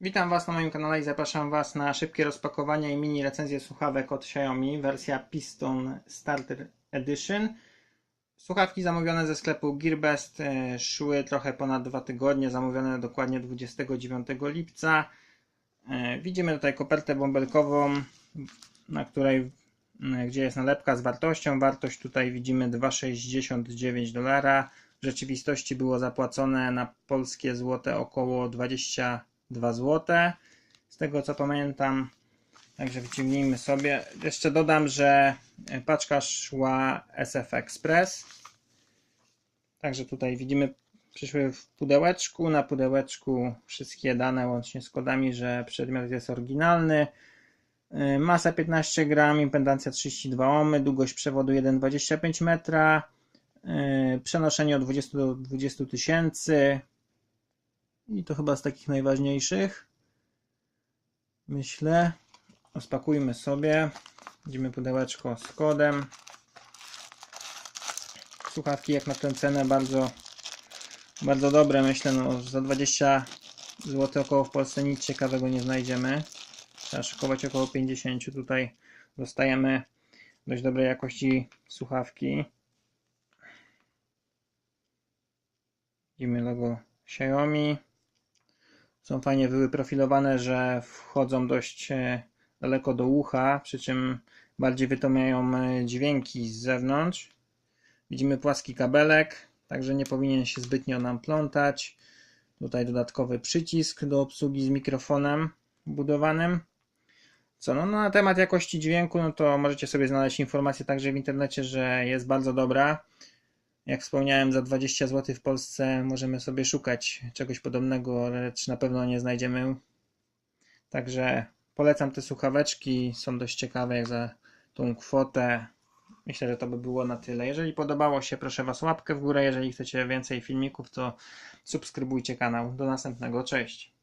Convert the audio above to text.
Witam Was na moim kanale i zapraszam Was na szybkie rozpakowanie i mini recenzję słuchawek od Xiaomi, wersja Piston Starter Edition. Słuchawki zamówione ze sklepu Gearbest e, szły trochę ponad dwa tygodnie, zamówione dokładnie 29 lipca. E, Widzimy tutaj kopertę bąbelkową, na której, gdzie jest nalepka z wartością. Wartość tutaj widzimy 2,69 dolara. W rzeczywistości było zapłacone na polskie złote około 22 zł. Z tego co pamiętam. Także wyciągnijmy sobie. Jeszcze dodam, że paczka szła SF Express. Także tutaj widzimy, przyszły w pudełeczku. Na pudełeczku wszystkie dane łącznie z kodami, że przedmiot jest oryginalny. Yy, Masa 15 gram, impedancja 32 ohmy, długość przewodu 1,25 metra. Yy, Przenoszenie od 20 do 20 tysięcy. I to chyba z takich najważniejszych. Myślę. Rozpakujmy sobie. Widzimy pudełeczko z kodem. Słuchawki jak na tę cenę bardzo, bardzo dobre. Myślę, no za 20 zł około w Polsce nic ciekawego nie znajdziemy. Trzeba szykować około 50. Tutaj dostajemy dość dobrej jakości słuchawki. Widzimy logo Xiaomi. Są fajnie wyprofilowane, że wchodzą dość e, daleko do ucha, przy czym bardziej wytłumiają e, dźwięki z zewnątrz. Widzimy płaski kabelek, także nie powinien się zbytnio nam plątać. Tutaj dodatkowy przycisk do obsługi z mikrofonem budowanym. Co no, na temat jakości dźwięku, no to możecie sobie znaleźć informacje także w internecie, że jest bardzo dobra. Jak wspomniałem, za 20 zł w Polsce możemy sobie szukać czegoś podobnego, lecz na pewno nie znajdziemy. Także polecam te słuchaweczki, są dość ciekawe jak za tą kwotę. Myślę, że to by było na tyle. Jeżeli podobało się, proszę Was łapkę w górę. Jeżeli chcecie więcej filmików, to subskrybujcie kanał. Do następnego, cześć.